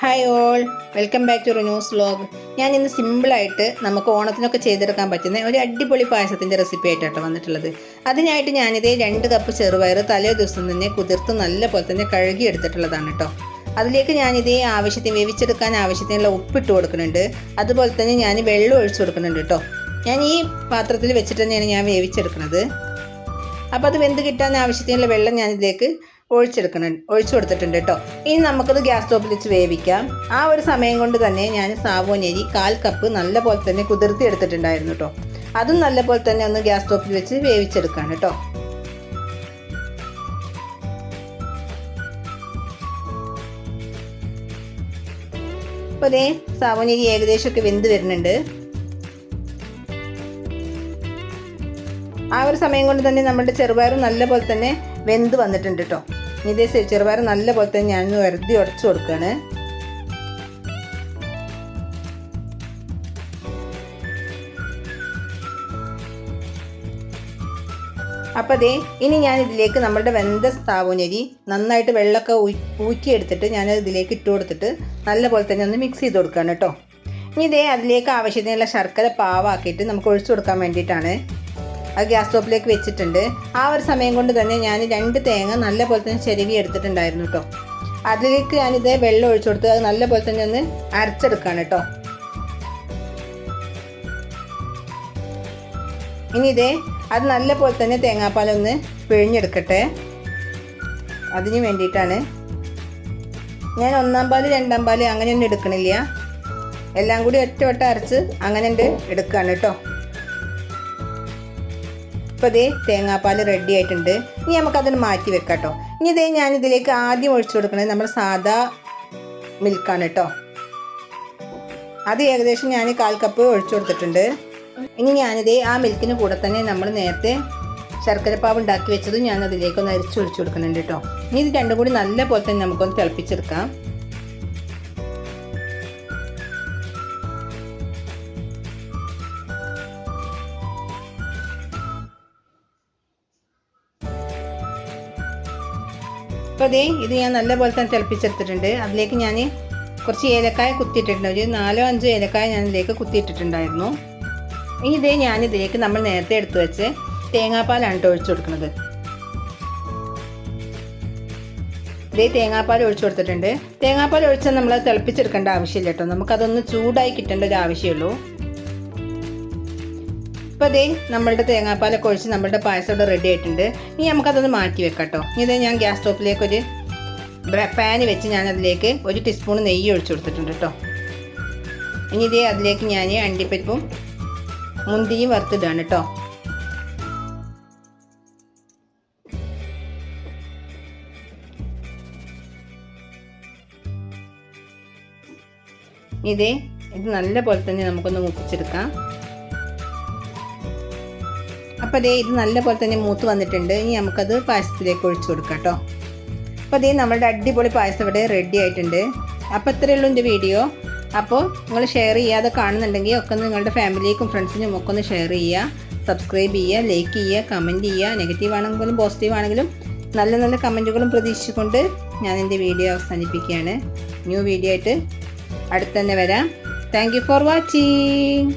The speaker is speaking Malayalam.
Hi all welcome back to റിന്യൂസ് vlog ഞാൻ ഇന്ന് സിമ്പിളായിട്ട് നമുക്ക് ഓണത്തിനൊക്കെ ചെയ്തെടുക്കാൻ പറ്റുന്ന ഒരു അടിപൊളി പായസത്തിന്റെ റെസിപ്പി ആയിട്ടാണ് വന്നിട്ടുള്ളത്. അതിനായിട്ട് ഞാനിത് രണ്ട് കപ്പ് ചെറുപയർ തലേ ദിവസം തന്നെ കുതിർത്ത് നല്ല പോലെ തന്നെ കഴുകി എടുത്തിട്ടുള്ളതാണ് കേട്ടോ അതിലേക്ക് ഞാനിതേ ആവശ്യത്തിന് വേവിച്ചെടുക്കാൻ ആവശ്യത്തിനുള്ള ഉപ്പിട്ട് കൊടുക്കുന്നുണ്ട്. അതുപോലെ തന്നെ ഞാൻ വെള്ളം ഒഴിച്ചു കൊടുക്കുന്നുണ്ട് കേട്ടോ ഞാൻ ഈ പാത്രത്തിൽ വെച്ചിട്ട് തന്നെയാണ് ഞാൻ വേവിച്ചെടുക്കുന്നത്. അപ്പോൾ അത് വെന്ത് കിട്ടാൻ ആവശ്യത്തിനുള്ള വെള്ളം ഞാൻ ഇതിലേക്ക് ഒഴിച്ചെടുക്കണം ഒഴിച്ചു കൊടുത്തിട്ടുണ്ട് കേട്ടോ. ഇനി നമുക്കത് ഗ്യാസ് സ്റ്റോപ്പിൽ വെച്ച് വേവിക്കാം. ആ ഒരു സമയം കൊണ്ട് തന്നെ ഞാൻ സാവോനരി കാൽ കപ്പ് നല്ല പോലെ തന്നെ കുതിർത്തി എടുത്തിട്ടുണ്ടായിരുന്നു കേട്ടോ. അതും നല്ല പോലെ തന്നെ ഒന്ന് ഗ്യാസ് സ്റ്റോപ്പിൽ വെച്ച് വേവിച്ചെടുക്കാണ് കേട്ടോ. അപ്പോൾ അതേ സാവോനരി ഏകദേശമൊക്കെ വെന്ത് വരുന്നുണ്ട്. ആ ഒരു സമയം കൊണ്ട് തന്നെ നമ്മുടെ ചെറുപയർ നല്ലപോലെ തന്നെ വെന്ത് വന്നിട്ടുണ്ട് കേട്ടോ. ഇതേ ചെറുപയർ നല്ല പോലെ തന്നെ ഞാനൊന്ന് വെറുതെ ഉടച്ചു കൊടുക്കുകയാണ് അപ്പോൾ അതേ ഇനി ഞാൻ ഇതിലേക്ക് നമ്മുടെ വെന്ത സ്ഥാവുനരി നന്നായിട്ട് വെള്ളമൊക്കെ ഊറ്റിയെടുത്തിട്ട് ഞാൻ ഇതിലേക്ക് ഇട്ട് കൊടുത്തിട്ട് നല്ല പോലെ തന്നെ ഒന്ന് മിക്സ് ചെയ്ത് കൊടുക്കുകയാണ് കേട്ടോ. ഇനി ഇതേ അതിലേക്ക് ആവശ്യത്തിനുള്ള ശർക്കര പാവാക്കിയിട്ട് നമുക്ക് ഒഴിച്ചു കൊടുക്കാൻ വേണ്ടിയിട്ടാണ്. അത് ഗ്യാസ് സ്റ്റോപ്പിലേക്ക് വെച്ചിട്ടുണ്ട്. ആ ഒരു സമയം കൊണ്ട് തന്നെ ഞാൻ രണ്ട് തേങ്ങ നല്ല പോലെ തന്നെ ചെരുവി എടുത്തിട്ടുണ്ടായിരുന്നു കേട്ടോ അതിലേക്ക് ഞാനിത് വെള്ളം ഒഴിച്ചു കൊടുത്ത് അത് നല്ല പോലെ തന്നെ ഒന്ന് അരച്ചെടുക്കുകയാണ് കേട്ടോ ഇനി ഇതേ അത് നല്ല പോലെ തന്നെ തേങ്ങാപ്പാലൊന്ന് പിഴിഞ്ഞെടുക്കട്ടെ. അതിന് വേണ്ടിയിട്ടാണ്. ഞാൻ ഒന്നാം പാൽ രണ്ടാം പാൽ അങ്ങനെയൊന്നും എടുക്കണില്ല. എല്ലാം കൂടി ഒറ്റ വട്ടം അരച്ച് അങ്ങനെ എടുക്കുകയാണ് കേട്ടോ ഇപ്പോൾ ഇതേ തേങ്ങാപ്പാൽ റെഡി ആയിട്ടുണ്ട്. ഇനി നമുക്കതിന് മാറ്റി വെക്കാം കേട്ടോ ഇനി ഇതേ ഞാനിതിലേക്ക് ആദ്യം ഒഴിച്ചു കൊടുക്കുന്നത് നമ്മൾ സാദാ മിൽക്കാണ് കേട്ടോ അത് ഏകദേശം ഞാൻ കാൽ കപ്പ് ഒഴിച്ചു കൊടുത്തിട്ടുണ്ട്. ഇനി ഞാനിതേ ആ മിൽക്കിന് കൂടെ തന്നെ നമ്മൾ നേരത്തെ ശർക്കരപ്പാവ് ഉണ്ടാക്കി വെച്ചതും ഞാൻ അതിലേക്കൊന്ന് അരിച്ചു ഒഴിച്ചു കൊടുക്കുന്നുണ്ട് കേട്ടോ ഇനി ഇത് രണ്ടും കൂടി നല്ല പോലെ തന്നെ നമുക്കൊന്ന് തിളപ്പിച്ചെടുക്കാം. അപ്പോൾ ദേ ഇത് ഞാൻ നല്ല പോലെ തന്നെ തിളപ്പിച്ചെടുത്തിട്ടുണ്ട്. അതിലേക്ക് ഞാൻ കുറച്ച് ഏലക്കായ കുത്തിയിട്ടിട്ടുണ്ട്. ഒരു നാലോ അഞ്ചോ ഏലക്കായ ഞാൻ ഇതിലേക്ക് കുത്തിയിട്ടിട്ടുണ്ടായിരുന്നു. ഇനി ഇതേ ഞാൻ ഇതിലേക്ക് നമ്മൾ നേരത്തെ എടുത്തു വെച്ച് തേങ്ങാപ്പാലാണ് കേട്ടോ ഒഴിച്ചു കൊടുക്കുന്നത്. ഇതേ തേങ്ങാപ്പാൽ ഒഴിച്ചു കൊടുത്തിട്ടുണ്ട്. തേങ്ങാപ്പാൽ ഒഴിച്ചാൽ നമ്മൾ തിളപ്പിച്ചെടുക്കേണ്ട ആവശ്യമില്ല കേട്ടോ. നമുക്കതൊന്ന് ചൂടായി കിട്ടേണ്ട ഒരു ആവശ്യമുള്ളൂ. ഇപ്പോൾ ഇതേ നമ്മളുടെ തേങ്ങാപ്പാലൊക്കെ ഒഴിച്ച് നമ്മളുടെ പായസം ഇവിടെ റെഡി ആയിട്ടുണ്ട്. ഇനി നമുക്കതൊന്ന് മാറ്റി വെക്കാം കേട്ടോ ഇനി ഇത് ഞാൻ ഗ്യാസ് സ്റ്റോപ്പിലേക്ക് ഒരു പാൻ വെച്ച് ഞാൻ അതിലേക്ക് ഒരു ടീസ്പൂൺ നെയ്യ് ഒഴിച്ചു കൊടുത്തിട്ടുണ്ട് കേട്ടോ ഇനി ഇതേ അതിലേക്ക് ഞാൻ അണ്ടിപ്പരിപ്പും മുന്തിയും വറുത്തിടാണ് കേട്ടോ ഇതേ ഇത് നല്ല പോലെ തന്നെ നമുക്കൊന്ന് മുപ്പിച്ചെടുക്കാം. അപ്പോൾ അതേ ഇത് നല്ല പോലെ തന്നെ മൂത്ത് വന്നിട്ടുണ്ട്. ഇനി നമുക്കത് പായസത്തിലേക്ക് ഒഴിച്ചു കൊടുക്കാം കേട്ടോ. അപ്പോൾ അതേ നമ്മുടെ അടിപൊളി പായസം ഇവിടെ റെഡി ആയിട്ടുണ്ട്. അപ്പോൾ ഇത്രയേ ഉള്ളൂ എന്റെ വീഡിയോ അപ്പോൾ നിങ്ങൾ ഷെയർ ചെയ്യാതെ കാണുന്നുണ്ടെങ്കിൽ ഒക്കെ നിങ്ങളുടെ ഫാമിലിക്കും ഫ്രണ്ട്സിനും ഒക്കെ ഒന്ന് ഷെയർ ചെയ്യുക. സബ്സ്ക്രൈബ് ചെയ്യുക ലൈക്ക് ചെയ്യുക കമന്റ് ചെയ്യുക. നെഗറ്റീവ് ആണെങ്കിലും പോസിറ്റീവ് ആണെങ്കിലും നല്ല നല്ല കമന്റുകളും പ്രതീക്ഷിച്ചുകൊണ്ട് ഞാൻ എന്റെ വീഡിയോ അവസാനിപ്പിക്കുകയാണ്. ന്യൂ വീഡിയോ ആയിട്ട് അടുത്തന്നെ വരാം. Thank for watching